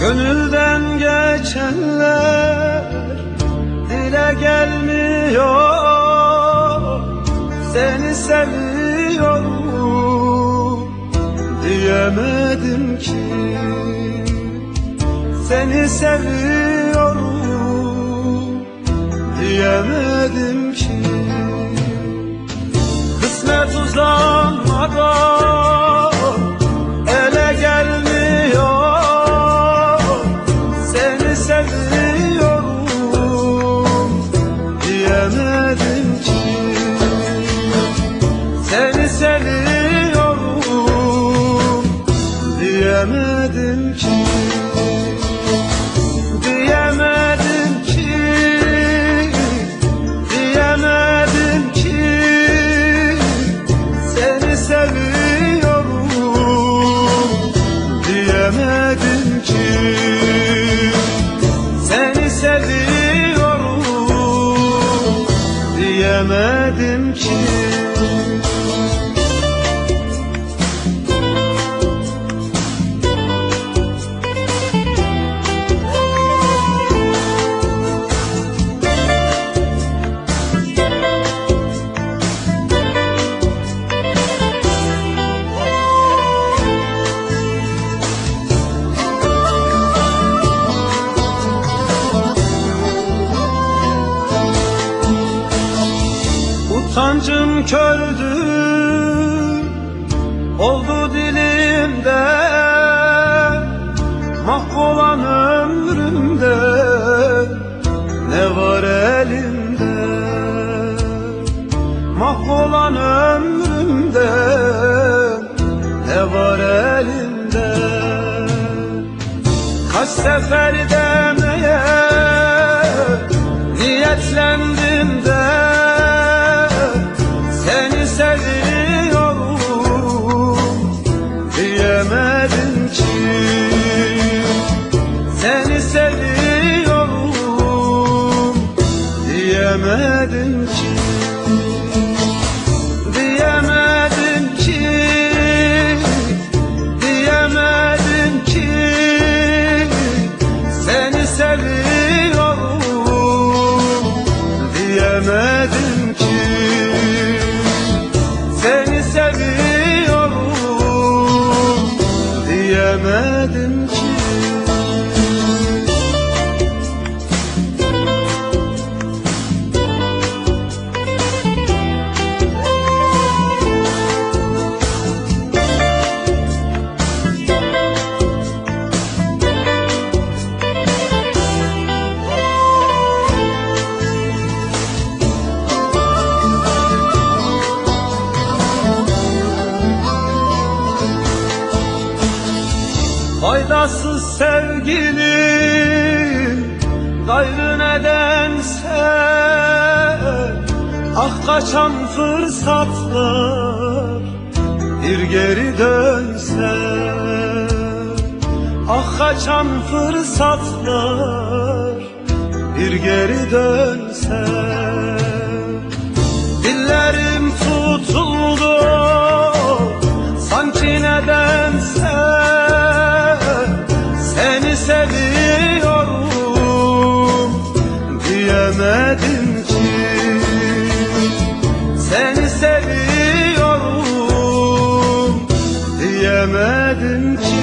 Gönülden geçenler dile gelmiyor. Seni seviyorum diyemedim ki. Seni seviyorum diyemedim ki. Kısmet uzanmadan seviyorum diyemedim ki Diyemedim ki Diyemedim ki Seni seviyorum. Diyemedim ki Seni seviyorum. Diyemedim ki Utancım kördü Oldu dilimde Mahvolan ömrümde. Ne var elimde? Mahvolan ömrümde. Ne var elimde? Kaç sefer demeye Niyetlendim de seviyorum Diyemedim ki. Seni seviyorum Diyemedim ki Faydasız sevgilim Gayrı nedense Ah kaçan fırsatlar Bir geri dönse Ah kaçan fırsatlar Bir geri dönse seviyorum Diyemedim ki. Seni seviyorum Diyemedim ki